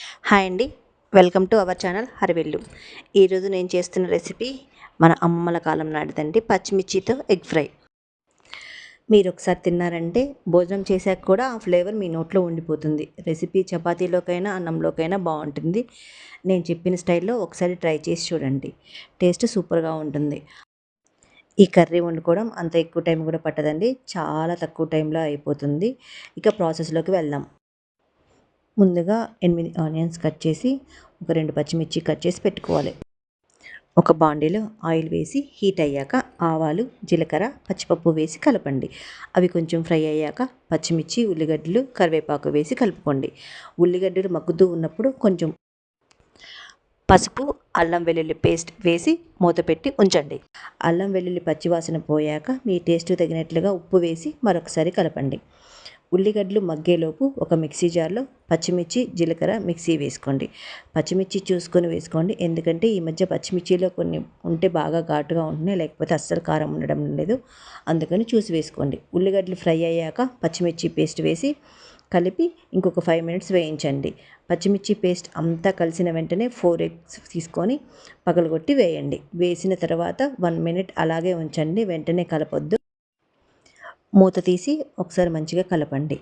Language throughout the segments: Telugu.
హాయ్ అండి. Welcome to our channel Harivellu. ఈరోజు నేను చేస్తున్న రెసిపీ మన అమ్మమ్మల కాలం నాటిదండి పచ్చిమిర్చితో ఎగ్ ఫ్రై. మీరు ఒకసారి తిన్నారంటే భోజనం చేశాక కూడా ఆ ఫ్లేవర్ మీ నోట్లో ఉండిపోతుంది. రెసిపీ చపాతీలోకైనా అన్నంలోకైనా బాగుంటుంది. నేను చెప్పిన స్టైల్లో ఒకసారి ట్రై చేసి చూడండి. టేస్ట్ సూపర్గా ఉంటుంది. ఈ కర్రీ వండుకోవడం అంత ఎక్కువ టైం కూడా పట్టదండి. చాలా తక్కువ టైంలో అయిపోతుంది. ఇక ప్రాసెస్లోకి వెళ్దాం. ముందుగా ఎనిమిది ఆనియన్స్ కట్ చేసి ఒక రెండు పచ్చిమిర్చి కట్ చేసి పెట్టుకోవాలి. ఒక బాండీలో ఆయిల్ వేసి హీట్ అయ్యాక ఆవాలు జీలకర్ర పచ్చిపప్పు వేసి కలపండి. అవి కొంచెం ఫ్రై అయ్యాక పచ్చిమిర్చి ఉల్లిగడ్డలు కరివేపాకు వేసి కలుపుకోండి. ఉల్లిగడ్డలు మగ్గుతూ ఉన్నప్పుడు కొంచెం పసుపు అల్లం వెల్లుల్లి పేస్ట్ వేసి మూత పెట్టి ఉంచండి. అల్లం వెల్లుల్లి పచ్చివాసన పోయాక మీ టేస్ట్ తగినట్లుగా ఉప్పు వేసి మరొకసారి కలపండి. ఉల్లిగడ్డలు మగ్గేలోపు ఒక మిక్సీ జార్లో పచ్చిమిర్చి జీలకర్ర మిక్సీ వేసుకోండి. పచ్చిమిర్చి చూసుకొని వేసుకోండి. ఎందుకంటే ఈ మధ్య పచ్చిమిర్చిలో కొన్ని ఉంటే బాగా ఘాటుగా ఉంటున్నాయి. లేకపోతే అస్సలు కారం ఉండడం లేదు. అందుకని చూసి వేసుకోండి. ఉల్లిగడ్డలు ఫ్రై అయ్యాక పచ్చిమిర్చి పేస్ట్ వేసి కలిపి ఇంకొక ఫైవ్ మినిట్స్ వేయించండి. పచ్చిమిర్చి పేస్ట్ అంతా కలిసిన వెంటనే ఫోర్ ఎగ్స్ తీసుకొని పగలగొట్టి వేయండి. వేసిన తర్వాత వన్ మినిట్ అలాగే ఉంచండి. వెంటనే కలపొద్దు. మూత తీసి ఒకసారి మంచిగా కలపండి.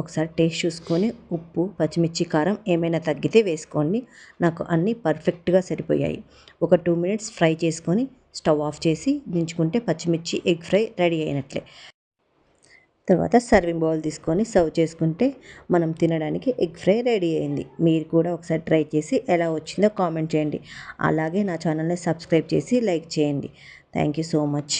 ఒకసారి టేస్ట్ చూసుకొని ఉప్పు పచ్చిమిర్చి కారం ఏమైనా తగ్గితే వేసుకోండి. నాకు అన్నీ పర్ఫెక్ట్గా సరిపోయాయి. ఒక టూ మినిట్స్ ఫ్రై చేసుకొని స్టవ్ ఆఫ్ చేసి దించుకుంటే పచ్చిమిర్చి ఎగ్ ఫ్రై రెడీ అయినట్లే. తర్వాత సర్వింగ్ బౌల్ తీసుకొని సర్వ్ చేసుకుంటే మనం తినడానికి ఎగ్ ఫ్రై రెడీ అయింది. మీరు కూడా ఒకసారి ట్రై చేసి ఎలా వచ్చిందో కామెంట్ చేయండి. అలాగే నా ఛానల్ని సబ్స్క్రైబ్ చేసి లైక్ చేయండి. Thank you so much.